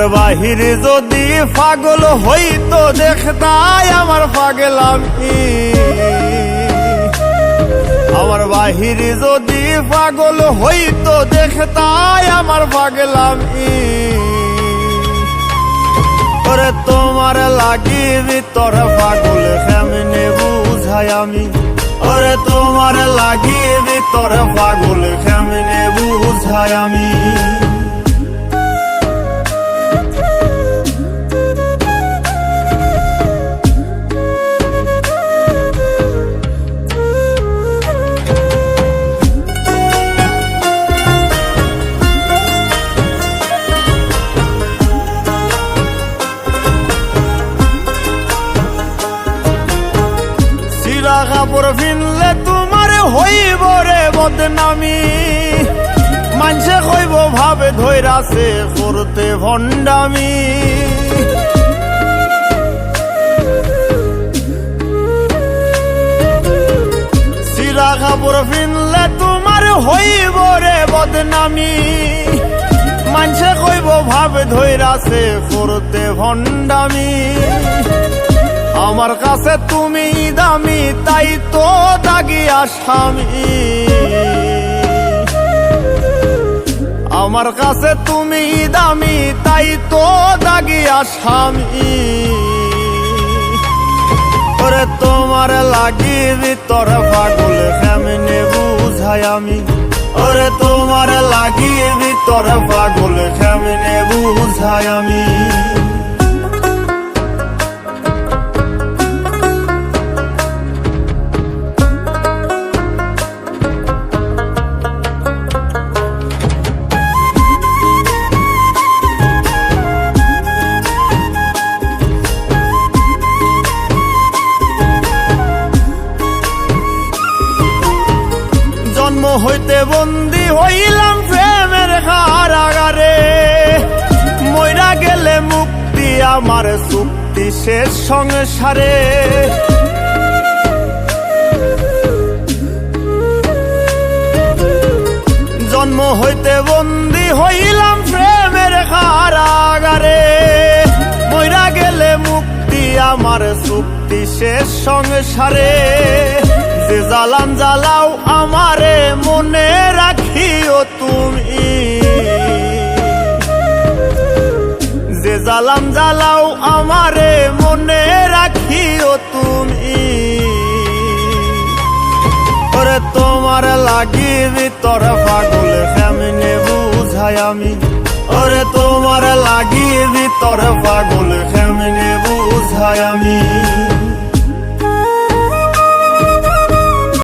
আমার বাহিরে যদি পাগল হইতো দেখতাই আমার পাগল আমি আমার বাহিরে যদি পাগল হইতো দেখতাই আমার পাগল আমি ওরে তোমার লাগি ভিতর পাগল কেমনে বুঝাই আমি? ওরে তোমার লাগি ভিতর পাগল কেমনে বুঝাই আমি? সিরা কাপড় ফিনলে তোমার হইব রে বদনামি। মানসে কইব ভাবে ধৈরাছে করতে ভণ্ডামি। সিরা কাপড় ফিনলে তোমার হইব রে বদনামি। মানসে কইব ভাবে ধৈরাছে করতে ভণ্ডামি। আমার কাছে তুমি দামি, তাই তো দাগি আসামি। আমার কাছে তুমি দামি, তাই তো দাগি আসামি। ওরে, তোমার লাগি ভিতর পাগল, কেমনে বুঝাই আমি? ওরে, তোমার লাগি ভিতর পাগল, কেমনে বুঝাই আমি? হইতে বন্দি হইলাম প্রেমের কারাগারে। মইরা গেলে মুক্তি আমার চুক্তি শেষ সংসারে। জন্ম হইতে বন্দি হইলাম প্রেমের কারাগারে। মইরা গেলে মুক্তি আমার চুক্তি শেষ সংসারে। যে জ্বালান জ্বালাও আমারে মনে রাখিও তুমি। যে জ্বালাম জ্বালাও আমারে মনে রাখিও তুমি। ওরে তোমার লাগি ভিতর পাগল কেমনে বুঝাই আমি। ওরে তোমার লাগি ভিতর পাগল কেমনে বুঝাই আমি।